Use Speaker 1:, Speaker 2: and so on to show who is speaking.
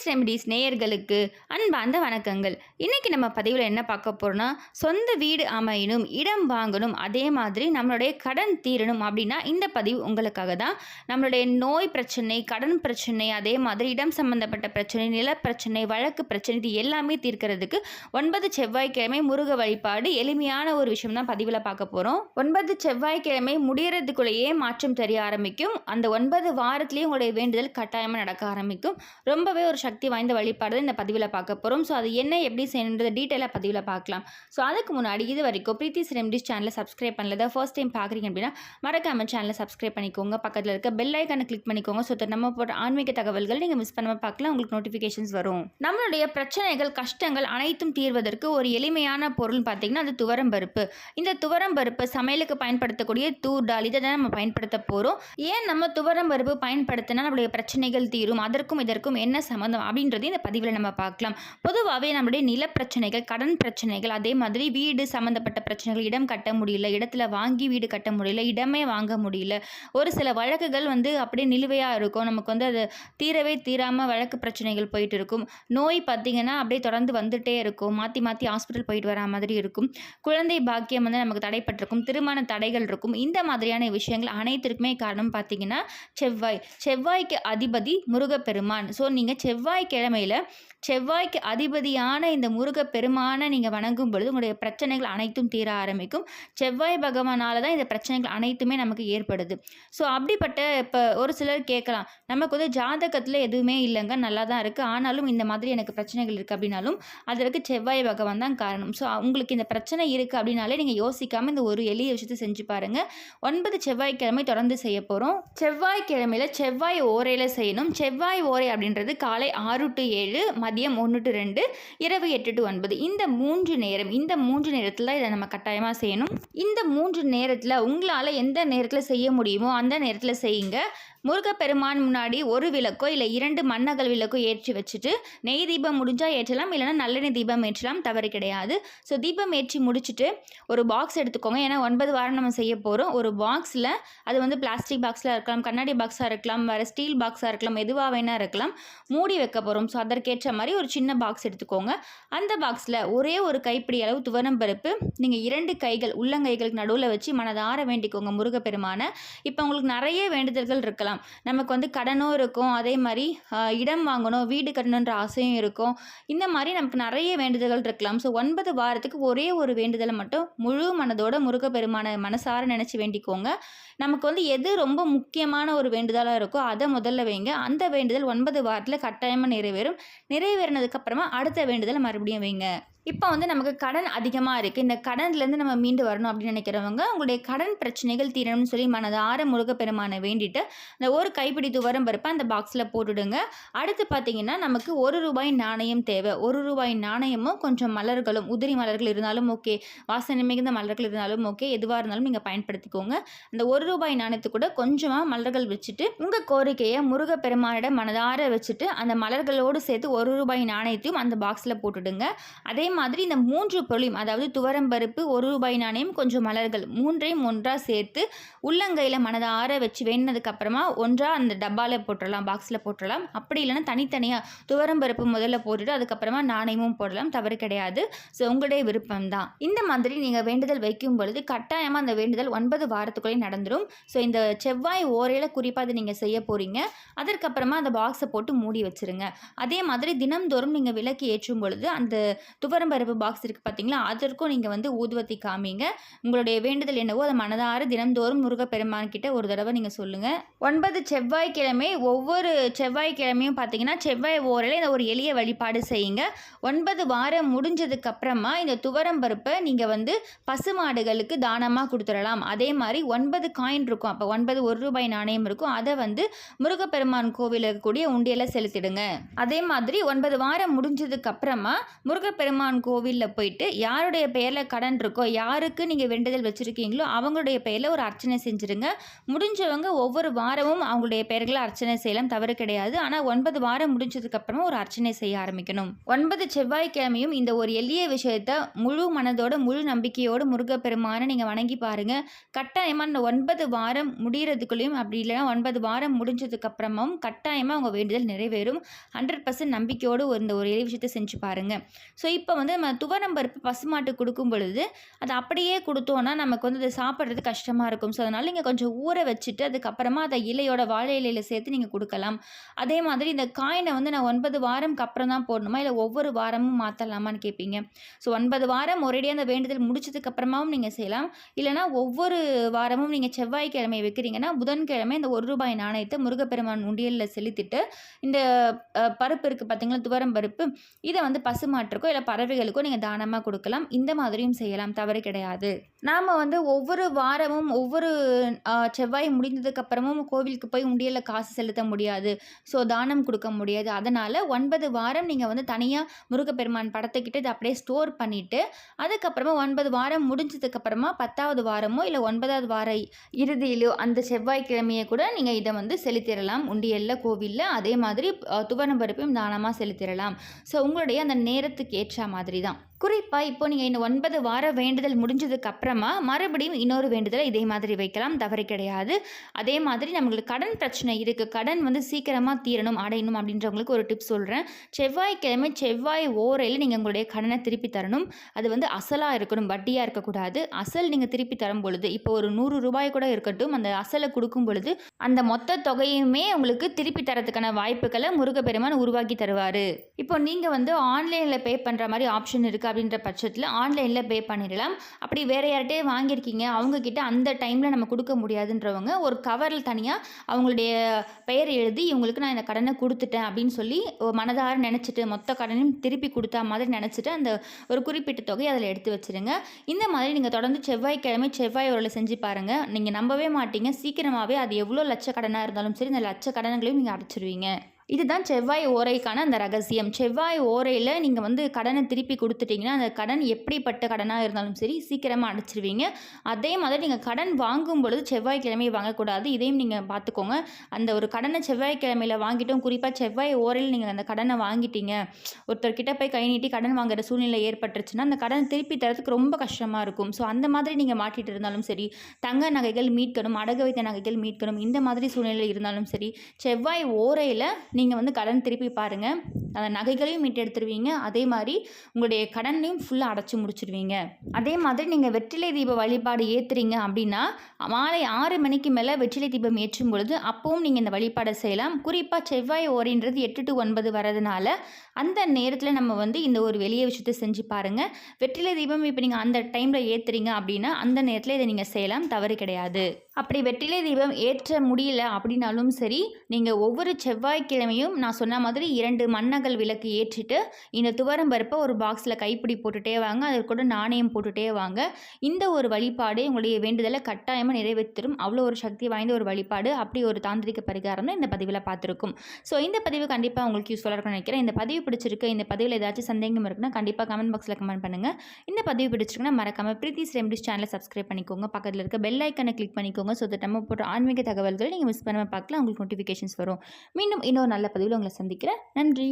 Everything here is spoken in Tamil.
Speaker 1: பிரீத்திஸ் ரெமடிஸ் நேயர்களுக்கு அன்பார்ந்த வணக்கங்கள். இன்னைக்கு நம்ம பதிவில் என்ன பார்க்க போகிறோன்னா சொந்த வீடு அமையணும் இடம் வாங்கணும் அதே மாதிரி நம்மளுடைய கடன் தீரணும் அப்படின்னா இந்த பதிவு உங்களுக்காக தான். நம்மளுடைய நோய் பிரச்சனை கடன் பிரச்சனை அதே மாதிரி இடம் சம்பந்தப்பட்ட பிரச்சனை நிலப்பிரச்சனை வழக்கு பிரச்சனை இது எல்லாமே தீர்க்கிறதுக்கு ஒன்பது செவ்வாய்க்கிழமை முருக வழிபாடு எளிமையான ஒரு விஷயம் தான் பதிவில் பார்க்க போகிறோம் ஒன்பது செவ்வாய்க்கிழமை முடியறதுக்குள்ளேயே மாற்றம் தெரிய ஆரம்பிக்கும். அந்த ஒன்பது வாரத்திலேயே உங்களுடைய வேண்டுதல் கட்டாயமாக நடக்க ஆரம்பிக்கும். ரொம்பவே ஒரு சக்தி வாய்ந்த வழிபாடு தான் இந்த பதிவில் பார்க்க போகிறோம் ஸோ அது என்ன எப்படி செய்யணுன்றத டீட்டெயிலாக பதிவில் பார்க்கலாம். ஸோ அதுக்கு முன்னாடி இது வரைக்கும் பிரீத்தி ரெம்டிஸ் சேனலை சப்ஸ்கிரைப் பண்ணல ஃபர்ஸ்ட் டைம் பார்க்குறீங்க அப்படின்னா மறக்காமல் சேனலை சப்ஸ்கிரைப் பண்ணிக்கோங்க. பக்கத்தில் இருக்க பெல் ஐக்கானை கிளிக் பண்ணிக்கோங்க. ஸோ நம்ம போட்ட ஆன்மீக தகவல்கள் நீங்கள் மிஸ் பண்ணாமல் பார்க்கலாம் உங்களுக்கு நோட்டிஃபிகேஷன்ஸ் வரும். நம்மளுடைய பிரச்சனைகள் கஷ்டங்கள் அனைத்தும் தீர்வதற்கு ஒரு எளிமையான பொருள் பார்த்தீங்கன்னா அது துவரம் பருப்பு. இந்த துவரம் பருப்பு சமையலுக்கு பயன்படுத்தக்கூடிய தூர் டால் இதை தான் நம்ம பயன்படுத்த போகிறோம் ஏன் நம்ம துவரம் பருப்பு பயன்படுத்தினா நம்மளுடைய பிரச்சனைகள் தீரும். அதற்கும் இதற்கும் என்ன சம்மந்தம் அப்படின்றது இந்த பதிவில் நம்ம பார்க்கலாம். பொதுவாகவே நம்மளுடைய நில பிரச்சனைகள் கடன் பிரச்சனைகள் அதே மாதிரி வீடு சம்மந்தப்பட்ட பிரச்சனைகள் இடம் கட்ட முடியல இடத்துல வாங்கி வீடு கட்ட முடியல இடமே வாங்க முடியல. ஒரு சில வழக்குகள் வந்து அப்படியே நிலுவையாக இருக்கும். நமக்கு வந்து அது தீரவே தீராமல் வழக்கு பிரச்சனைகள் போயிட்டு இருக்கும். நோய் பார்த்திங்கன்னா அப்படியே தொடர்ந்து வந்துட்டே இருக்கும். மாற்றி மாற்றி ஹாஸ்பிட்டல் போயிட்டு வரா மாதிரி இருக்கும். குழந்தை பாக்கியம் வந்து நமக்கு தடைப்பட்டிருக்கும். திருமண தடைகள் இருக்கும். இந்த மாதிரியான விஷயங்கள் அனைத்திற்குமே காரணம் பார்த்தீங்கன்னா செவ்வாய். செவ்வாய்க்கு அதிபதி முருகப்பெருமான். ஸோ நீங்கள் செவ்வாய் செவ்வாய்க்கிழமையில் செவ்வாய்க்கு அதிபதியான இந்த முருகப்பெருமானை நீங்கள் வணங்கும் பொழுது உங்களுடைய பிரச்சனைகள் அனைத்தும் தீர ஆரம்பிக்கும். செவ்வாய் பகவானால் தான் இந்த பிரச்சனைகள் அனைத்துமே நமக்கு ஏற்படுது. ஸோ அப்படிப்பட்ட இப்போ ஒரு சிலர் கேட்கலாம். நமக்கு வந்து ஜாதகத்தில் எதுவுமே இல்லைங்க நல்லா தான் இருக்குது ஆனாலும் இந்த மாதிரி எனக்கு பிரச்சனைகள் இருக்குது அப்படின்னாலும் அதற்கு செவ்வாய் பகவான் தான் காரணம். ஸோ உங்களுக்கு இந்த பிரச்சனை இருக்குது அப்படின்னாலே நீங்கள் யோசிக்காமல் இந்த ஒரு எளிய விஷயத்தை செஞ்சு பாருங்கள் ஒன்பது செவ்வாய்க்கிழமை தொடர்ந்து செய்ய போகிறோம் செவ்வாய்க்கிழமையில் செவ்வாய் ஓரையில் செய்யணும். செவ்வாய் ஓரை அப்படின்றது காலை ஆறு டு ஏழு மதியம் ஒன்று டு ரெண்டு இரவு எட்டு டு ஒன்பது. இந்த மூன்று நேரம் இந்த மூன்று நேரத்தில் இதை நம்ம கட்டாயமாக செய்யணும். இந்த மூன்று நேரத்தில் உங்களால் எந்த நேரத்தில் செய்ய முடியுமோ அந்த நேரத்தில் செய்யுங்க. முருகப்பெருமான் முன்னாடி ஒரு விளக்கோ இல்லை இரண்டு மண்ணகல் விளக்கோ ஏற்றி வச்சுட்டு நெய் தீபம் முடிஞ்சால் ஏற்றலாம் இல்லைன்னா நல்லெண்ணெய் தீபம் ஏற்றலாம் தவறு கிடையாது. ஸோ தீபம் ஏற்றி முடிச்சுட்டு ஒரு பாக்ஸ் எடுத்துக்கோங்க. ஏன்னா ஒன்பது வாரம் நம்ம செய்ய போகிறோம் ஒரு பாக்ஸில் அது வந்து பிளாஸ்டிக் பாக்ஸில் இருக்கலாம் கண்ணாடி பாக்ஸாக இருக்கலாம் வேறு ஸ்டீல் பாக்ஸாக இருக்கலாம் எதுவாக வேணால் இருக்கலாம். மூடி வைக்க போகிறோம் ஸோ அதற்கேற்ற மாதிரி ஒரு சின்ன பாக்ஸ் எடுத்துக்கோங்க. அந்த பாக்ஸில் ஒரே ஒரு கைப்பிடி அளவு துவரம் பருப்பு நீங்கள் இரண்டு கைகள் உள்ளங்கைகளுக்கு நடுவில் வச்சு மனதார வேண்டிக்கோங்க முருகப்பெருமானை. இப்போ உங்களுக்கு நிறைய வேண்டுதல்கள் இருக்கலாம். நமக்கு வந்து கடனும் இருக்கும். அதே மாதிரி இடம் வாங்கணும் வீடு கட்டணுன்ற ஆசையும் இருக்கும். இந்த மாதிரி நமக்கு நிறைய வேண்டுதல்கள் இருக்கலாம். ஸோ ஒன்பது வாரத்துக்கு ஒரே ஒரு வேண்டுதலை மட்டும் முழு மனதோட முருகப்பெருமான மனசார நினச்சி வேண்டிக்கோங்க. நமக்கு வந்து எது ரொம்ப முக்கியமான ஒரு வேண்டுதலாக இருக்கோ அதை முதல்ல வைங்க. அந்த வேண்டுதல் ஒன்பது வாரத்தில் கட்டாயமாக நிறைவேறும். நிறைவேறினதுக்கப்புறமா அடுத்த வேண்டுதலை மறுபடியும் வைங்க. இப்போ வந்து நமக்கு கடன் அதிகமாக இருக்குது இந்த கடன்லேருந்து நம்ம மீண்டு வரணும் அப்படின்னு நினைக்கிறவங்க உங்களுடைய கடன் பிரச்சனைகள் தீரணும்னு சொல்லி மனதார முருகப்பெருமானை வேண்டிட்டு அந்த ஒரு கைப்பிடி துவரம் பருப்பை அந்த பாக்ஸில் போட்டுடுங்க. அடுத்து பார்த்தீங்கன்னா நமக்கு ஒரு ரூபாய் நாணயம் தேவை. ஒரு ரூபாய் நாணயமும் கொஞ்சம் மலர்களும் உதிரி மலர்கள் இருந்தாலும் ஓகே வாசனை மிகுந்த மலர்கள் இருந்தாலும் ஓகே எதுவாக இருந்தாலும் நீங்கள் பயன்படுத்திக்கோங்க. அந்த ஒரு ரூபாய் நாணயத்து கூட கொஞ்சமாக மலர்கள் வச்சுட்டு உங்கள் கோரிக்கையை முருக முருகப்பெருமானிடம் மனதார வச்சுட்டு அந்த மலர்களோடு சேர்த்து ஒரு ரூபாய் நாணயத்தையும் அந்த பாக்ஸில் போட்டுடுங்க. அதே மாதிரி இந்த மூன்று பொருளையும் அதாவது துவரம்பருப்பு ஒரு ரூபாய் நாணயம் கொஞ்சம் மலர்கள் மூன்றையும் ஒன்றாக சேர்த்து உள்ளங்கையில் மனதை ஆற வச்சு வேணுனதுக்கப்புறமா ஒன்றாக அந்த டப்பாவில் போட்டுடலாம் பாக்ஸில் போட்டுடலாம் அப்படி இல்லைன்னா தனித்தனியாக துவரம்பருப்பு முதல்ல போட்டுட்டு அதுக்கப்புறமா நாணயமும் போடலாம் தவறு கிடையாது. ஸோ உங்களுடைய விருப்பம் தான் இந்த மாதிரி நீங்கள் வேண்டுதல் வைக்கும் பொழுது கட்டாயமாக அந்த வேண்டுதல் ஒன்பது வாரத்துக்குள்ளே நடந்துடும் ஸோ இந்த செவ்வாய் ஓரையில் குறிப்பாக அதை நீங்கள் செய்ய போகிறீங்க அதற்கப்புறமா அந்த பாக்ஸை போட்டு மூடி வச்சுருங்க. அதே மாதிரி தினம்தோறும் நீங்கள் விளக்கு ஏற்றும் பொழுது அந்த துவரம்பருப்பு பாக்ஸ் இருக்குது பார்த்தீங்களா அதற்கும் நீங்கள் வந்து ஊதுவத்தி காமிங்க. உங்களுடைய வேண்டுதல் என்னவோ அதை மனதார தினம்தோறும் முருகப்பெருமான் கிட்ட ஒரு தடவை நீங்கள் சொல்லுங்கள் ஒன்பது செவ்வாய்க்கிழமை ஒவ்வொரு செவ்வாய்க்கிழமையும் பார்த்தீங்கன்னா செவ்வாய் ஓரையில் இந்த ஒரு எளிய வழிபாடு செய்யுங்க. ஒன்பது வாரம் முடிஞ்சதுக்கு அப்புறமா இந்த துவரம் பருப்பை நீங்கள் வந்து பசுமாடுகளுக்கு தானமாக கொடுத்துடலாம். அதே மாதிரி ஒன்பது காயின் இருக்கும். அப்போ ஒன்பது ஒரு ரூபாய் நாணயம் இருக்கும். அதை வந்து முருகப்பெருமான் கோவிலுக்கு இருக்கக்கூடிய உண்டியலை செலுத்திடுங்க. அதே மாதிரி ஒன்பது வாரம் முடிஞ்சதுக்கு அப்புறமா முருகப்பெருமான் கோவிலில் போயிட்டு யாருடைய பெயரில் கடன் இருக்கோ யாருக்கு நீங்கள் வேண்டுதல் வச்சுருக்கீங்களோ அவங்களுடைய பெயரில் ஒரு அர்ச்சனை செஞ்சுருங்க. முடிஞ்சவங்க ஒவ்வொரு வாரமும் அவங்களுடைய பெயர்களை அர்ச்சனை செய்யலாம் தவறு கிடையாது. ஆனால் ஒன்பது வாரம் முடிஞ்சதுக்கப்புறமா ஒரு அர்ச்சனை செய்ய ஆரம்பிக்கணும். ஒன்பது செவ்வாய்க்கிழமையும் இந்த ஒரு எளிய விஷயத்த முழு மனதோட முழு நம்பிக்கையோடு முருகப்பெருமானை நீங்கள் வணங்கி பாருங்கள் கட்டாயமாக இந்த ஒன்பது வாரம் முடிகிறதுக்குள்ளேயும் அப்படி இல்லைன்னா ஒன்பது வாரம் முடிஞ்சதுக்கப்புறமும் கட்டாயமாக அவங்க வேண்டுதல் நிறைவேறும். ஹண்ட்ரட் பர்சன்ட் நம்பிக்கையோடு இந்த ஒரு எளிய விஷயத்தை செஞ்சு பாருங்கள் ஸோ இப்போ வந்து நம்ம துவரம் பருப்பு பசுமாட்டு கொடுக்கும் பொழுது அதை அப்படியே கொடுத்தோன்னா நமக்கு வந்து அதை சாப்பிட்றது கஷ்டமாக இருக்கும். ஸோ அதனால் நீங்கள் கொஞ்சம் ஊற வச்சுட்டு அதுக்கப்புறமா அதை இலையோட வாழை இலையில் சேர்த்து நீங்கள் கொடுக்கலாம். அதே மாதிரி இந்த காயினை வந்து நான் ஒன்பது வாரம்க்கு அப்புறம் தான் போடணுமா? இல்லை ஒவ்வொரு வாரமும் மாற்றலாமான்னு கேட்பீங்க ஸோ ஒன்பது வாரம் ஒரேடியாக அந்த வேண்டுதல் முடிச்சதுக்கப்புறமாவும் நீங்கள் செய்யலாம். இல்லைனா ஒவ்வொரு வாரமும் நீங்கள் செவ்வாய்க்கிழமை வைக்கிறீங்கன்னா புதன்கிழமை இந்த ஒரு ரூபாய் நாணயத்தை முருகப்பெருமான் உண்டியலில் செலுத்திட்டு இந்த பருப்பு இருக்குது பார்த்தீங்களா துவரம் பருப்பு. இதை வந்து பசுமாட்டுக்கோ இல்லை பறவைகளுக்கோ நீங்கள் தானமாக கொடுக்கலாம். இந்த மாதிரியும் செய்யலாம். தவறு கிடையாது. நாம் வந்து ஒவ்வொரு வாரமும் ஒவ்வொரு செவ்வாய் முடிந்ததுக்கப்புறமும் கோவிலுக்கு போய் உண்டியலில் காசு செலுத்த முடியாது. ஸோ தானம் கொடுக்க முடியாது. அதனால் ஒன்பது வாரம் நீங்கள் வந்து தனியாக முருகப்பெருமான் படத்துக்கிட்டு இதை அப்படியே ஸ்டோர் பண்ணிவிட்டு அதுக்கப்புறமா ஒன்பது வாரம் முடிஞ்சதுக்கப்புறமா பத்தாவது வாரமோ இல்லை ஒன்பதாவது வார இறுதியிலோ அந்த செவ்வாய்க்கிழமையை கூட நீங்கள் இதை வந்து செலுத்திடலாம். உண்டியலில் கோவிலில் அதே மாதிரி அஹ், துவரம் பருப்பையும் தானமாக செலுத்திடலாம். ஸோ உங்களுடைய அந்த நேரத்துக்கு ஏற்ற மாதிரி தான். குறிப்பாக இப்போ நீங்கள் இந்த ஒன்பது வார வேண்டுதல் முடிஞ்சதுக்கு அப்புறமா மறுபடியும் இன்னொரு வேண்டுதலை இதே மாதிரி வைக்கலாம். தவறு கிடையாது. அதே மாதிரி நம்மளுக்கு கடன் பிரச்சனை இருக்குது கடன் வந்து சீக்கிரமாக தீரணும் அடையணும் அப்படின்றவங்களுக்கு ஒரு டிப்ஸ் சொல்கிறேன் செவ்வாய்க்கிழமை செவ்வாய் ஓரையில் நீங்கள் உங்களுடைய கடனை திருப்பி தரணும். அது வந்து அசலாக இருக்கணும் வட்டியாக இருக்கக்கூடாது. அசல் நீங்கள் திருப்பி தரும் பொழுது இப்போ ஒரு நூறு ரூபாய் கூட இருக்கட்டும் அந்த அசலை கொடுக்கும் பொழுது அந்த மொத்த தொகையுமே உங்களுக்கு திருப்பி தரத்துக்கான வாய்ப்புகளை முருகப்பெருமான் உருவாக்கி தருவார். இப்போ நீங்கள் வந்து ஆன்லைனில் பே பண்ணுற மாதிரி ஆப்ஷன் இருக்குது அப்படின்ற பட்சத்தில் ஆன்லைனில் பே பண்ணிடலாம். அப்படி வேறு யார்கிட்டே வாங்கியிருக்கீங்க அவங்கக்கிட்ட அந்த டைமில் நம்ம கொடுக்க முடியாதுன்றவங்க ஒரு கவரில் தனியாக அவங்களுடைய பெயர் எழுதி இவங்களுக்கு நான் இந்த கடனை கொடுத்துட்டேன் அப்படின்னு சொல்லி ஒரு மனதார நினச்சிட்டு மொத்த கடனையும் திருப்பி கொடுத்தா மாதிரி நினச்சிட்டு அந்த ஒரு குறிப்பிட்ட தொகையை அதில் எடுத்து வச்சிருங்க. இந்த மாதிரி நீங்கள் தொடர்ந்து செவ்வாய்க்கிழமை செவ்வாய் உரலை செஞ்சு பாருங்கள் நீங்கள் நம்பவே மாட்டீங்க. சீக்கிரமாகவே அது எவ்வளோ லட்ச கடனாக இருந்தாலும் சரி இந்த லட்ச கடன்களையும் நீங்கள் அடைச்சிருவீங்க. இதுதான் செவ்வாய் ஓரைக்கான அந்த ரகசியம். செவ்வாய் ஓரையில் நீங்கள் வந்து கடனை திருப்பி கொடுத்துட்டீங்கன்னா அந்த கடன் எப்படிப்பட்ட கடனாக இருந்தாலும் சரி சீக்கிரமாக அடைச்சிருவீங்க. அதே மாதிரி நீங்கள் கடன் வாங்கும் பொழுது செவ்வாய்க்கிழமையை வாங்கக்கூடாது. இதையும் நீங்கள் பார்த்துக்கோங்க அந்த ஒரு கடனை செவ்வாய்க்கிழமையில் வாங்கிட்டோம். குறிப்பாக செவ்வாய் ஓரையில் நீங்கள் அந்த கடனை வாங்கிட்டீங்க. ஒருத்தர்கிட்ட போய் கை நீட்டி கடன் வாங்குற சூழ்நிலை ஏற்பட்டுருச்சுன்னா அந்த கடனை திருப்பி தரத்துக்கு ரொம்ப கஷ்டமாக இருக்கும். ஸோ அந்த மாதிரி நீங்கள் மாட்டிட்டு இருந்தாலும் சரி தங்க நகைகள் மீட்கணும் அடகு வைத்த நகைகள் மீட்கணும் இந்த மாதிரி சூழ்நிலை இருந்தாலும் சரி செவ்வாய் ஓரையில் நீங்கள் வந்து கடன் திருப்பி பாருங்கள் அந்த நகைகளையும் மீட்டெடுத்துருவீங்க. அதே மாதிரி உங்களுடைய கடனையும் ஃபுல்லாக அடைச்சி முடிச்சிடுவீங்க அதே மாதிரி நீங்கள் வெற்றிலை தீப வழிபாடு ஏற்றுறீங்க அப்படின்னா மாலை ஆறு மணிக்கு மேலே வெற்றிலை தீபம் ஏற்றும் பொழுது அப்பவும் நீங்கள் இந்த வழிபாடை செய்யலாம். குறிப்பாக செவ்வாய் ஓரின்றது எட்டு டு ஒன்பது வரதுனால அந்த நேரத்தில் நம்ம வந்து இந்த ஒரு வெளிய விஷயத்தை செஞ்சு பாருங்கள் வெற்றிலை தீபம் இப்போ நீங்கள் அந்த டைமில் ஏற்றுறீங்க அப்படின்னா அந்த நேரத்தில் இதை நீங்கள் செய்யலாம். தவறு கிடையாது. அப்படி வெற்றிலை தீபம் ஏற்ற முடியல அப்படின்னாலும் சரி நீங்கள் ஒவ்வொரு செவ்வாய்க்கிழமையும் நான் சொன்ன மாதிரி இரண்டு மண்ணை மண்ணகல் விளக்கு ஏற்றிட்டு இந்த துவரம் பருப்பை ஒரு பாக்ஸில் கைப்பிடி போட்டுட்டே வாங்க. அது கூட நாணயம் போட்டுட்டே வாங்க. இந்த ஒரு வழிபாடு உங்களுடைய வேண்டுதலை கட்டாயமாக நிறைவேற்றும் அவ்வளோ ஒரு சக்தி வாய்ந்த ஒரு வழிபாடு. அப்படி ஒரு தாந்திரிக பரிகாரம் தான் இந்த பதிவில் பார்த்துருக்கும். ஸோ இந்த பதிவு கண்டிப்பாக உங்களுக்கு யூஸ்ஃபுல்லாக இருக்கும்னு நினைக்கிறேன். இந்த பதிவு பிடிச்சிருக்கு இந்த பதிவில் ஏதாச்சும் சந்தேகம் இருக்குன்னா கண்டிப்பாக கமெண்ட் பாக்ஸில் கமெண்ட் பண்ணுங்கள் இந்த பதிவு பிடிச்சிருக்குன்னா மறக்காமல் பிரீத்திஸ் ரெம்டிஸ் சேனலை சப்ஸ்கிரைப் பண்ணிக்கோங்க. பக்கத்தில் இருக்க பெல் ஐக்கனை கிளிக் பண்ணிக்கோங்க. ஸோ நம்ம போட்ட ஆன்மீக தகவல்களை நீங்கள் மிஸ் பண்ணாமல் பார்க்கலாம். உங்களுக்கு நோட்டிஃபிகேஷன்ஸ் வரும். மீண்டும் இன்னொரு நல்ல பதிவில் உங்களை சந்திக்கிறேன். நன்றி.